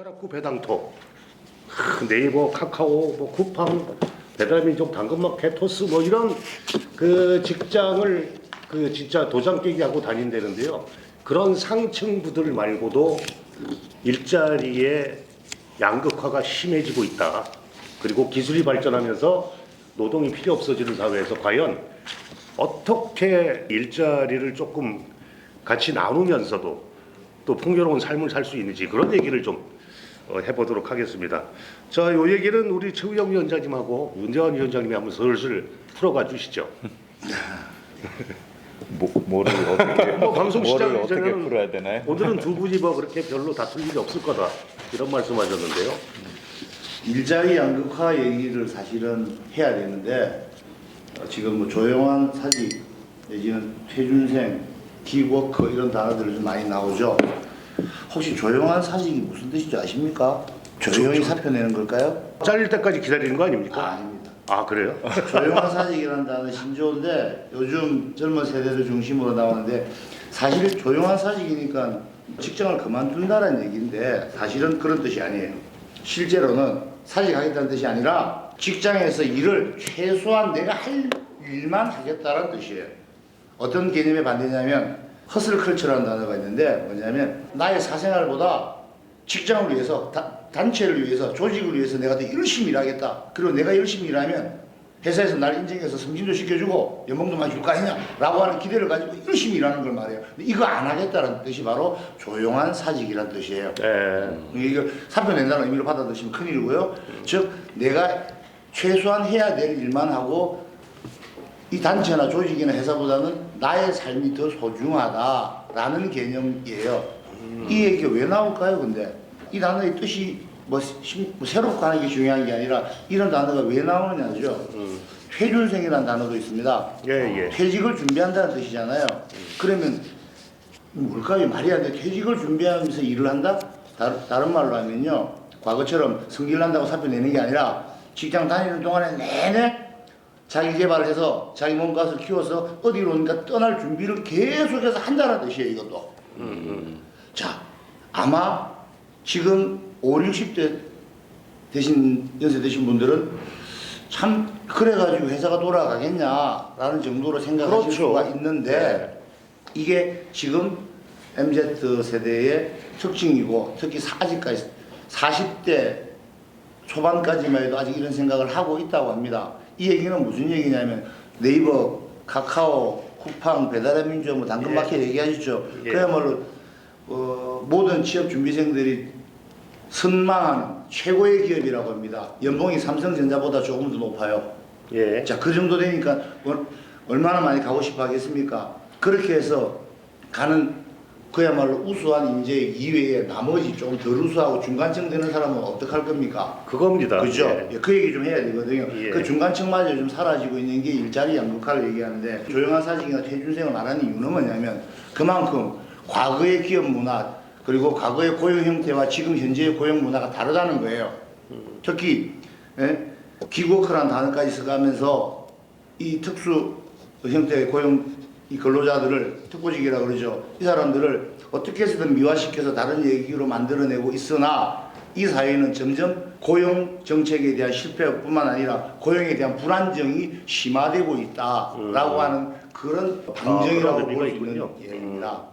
베가락구 배당토. 하, 네이버 카카오 뭐 쿠팡 배달민족 당근마켓 토스 뭐 이런 그 직장을 그 진짜 도장 깨기 하고 다닌다는데요. 그런 상층부들 말고도 일자리의 양극화가 심해지고 있다. 그리고 기술이 발전하면서 노동이 필요 없어지는 사회에서 과연 어떻게 일자리를 조금 같이 나누면서도 또 풍요로운 삶을 살 수 있는지 그런 얘기를 좀 어, 해보도록 하겠습니다. 자, 요 얘기는 우리 최우영 위원장님하고 윤재환 위원장님이 한번 슬슬 풀어가 주시죠. 뭐, 뭐를 어떻게 뭐 방송 뭐를 시작 어떻게 전에는 풀어야 되나요? 오늘은 두 분이 뭐 그렇게 별로 다툴 일이 없을 거다 이런 말씀하셨는데요. 일자리 양극화 얘기를 사실은 해야 되는데 어, 지금 뭐 조용한 사직 내지는 퇴준생, 기워커 이런 단어들이 좀 많이 나오죠. 혹시 조용한 사직이 무슨 뜻인지 아십니까? 조용히 사표 내는 걸까요? 잘릴 때까지 기다리는 거 아, 아닙니까? 아닙니다. 아 그래요? 조용한 사직이라는 단어 신조어인데 요즘 젊은 세대들 중심으로 나오는데 사실 조용한 사직이니까 직장을 그만둔다는 얘기인데 사실은 그런 뜻이 아니에요. 실제로는 사직하겠다는 뜻이 아니라 직장에서 일을 최소한 내가 할 일만 하겠다는 뜻이에요. 어떤 개념에 반대냐면 허슬 컬처라는 단어가 있는데 뭐냐면 나의 사생활보다 직장을 위해서 다- 단체를 위해서 조직을 위해서 내가 더 열심히 일하겠다. 그리고 내가 열심히 일하면 회사에서 날 인정해서 승진도 시켜주고 연봉도 많이 줄 거 아니냐 라고 하는 기대를 가지고 열심히 일하는 걸 말해요. 이거 안 하겠다는 뜻이 바로 조용한 사직이라는 뜻이에요. 네. 이거 사표 낸다는 의미로 받아들이시면 큰일이고요. 즉 내가 최소한 해야 될 일만 하고 이 단체나 조직이나 회사보다는 나의 삶이 더 소중하다라는 개념이에요. 이 얘기가 왜 나올까요? 근데 이 단어의 뜻이 뭐, 심- 뭐 새롭고 하는 게 중요한 게 아니라 이런 단어가 왜 나오느냐죠. 퇴준생이라는 단어도 있습니다. 예, 예. 퇴직을 준비한다는 뜻이잖아요. 그러면 뭘까요? 말이 안 돼. 퇴직을 준비하면서 일을 한다? 다, 다른 말로 하면요. 과거처럼 승진을 한다고 사표 내는 게 아니라 직장 다니는 동안에 내내 자기 개발을 해서 자기 몸값을 키워서 어디로 오니까 떠날 준비를 계속해서 한다는 뜻이에요, 이것도. 자, 아마 지금 5, 60대 되신, 연세 되신 분들은 참, 그래가지고 회사가 돌아가겠냐라는 정도로 생각하실 그렇죠. 수가 있는데, 이게 지금 MZ 세대의 특징이고, 특히 아직까지 40대 초반까지만 해도 아직 이런 생각을 하고 있다고 합니다. 이 얘기는 무슨 얘기냐면 네이버, 카카오, 쿠팡, 배달의 민족, 뭐 당근마켓 얘기하시죠. 예. 그야말로 어, 모든 취업 준비생들이 선망하는 최고의 기업이라고 합니다. 연봉이 삼성전자보다 조금 더 높아요. 예. 자, 그 정도 되니까 얼- 얼마나 많이 가고 싶어 하겠습니까? 그렇게 해서 가는 그야말로 우수한 인재 이외에 나머지 조금 덜 우수하고 중간층 되는 사람은 어떡할 겁니까? 그겁니다. 그죠? 예. 예, 그 얘기 좀 해야 되거든요. 예. 그 중간층마저 좀 사라지고 있는 게 일자리 양극화를 얘기하는데 조용한 사직이나 퇴준생을 말하는 이유는 뭐냐면 그만큼 과거의 기업 문화 그리고 과거의 고용 형태와 지금 현재의 고용 문화가 다르다는 거예요. 특히 예? 기고크란 단어까지 써가면서 이 특수 형태의 고용 이 근로자들을 특보직이라 그러죠. 이 사람들을 어떻게 해서든 미화시켜서 다른 얘기로 만들어내고 있으나 이 사회는 점점 고용 정책에 대한 실패뿐만 아니라 고용에 대한 불안정이 심화되고 있다라고 하는 그런 방정이라고 음. 아, 그런 의미가 볼수 있는 있군요. 얘기입니다.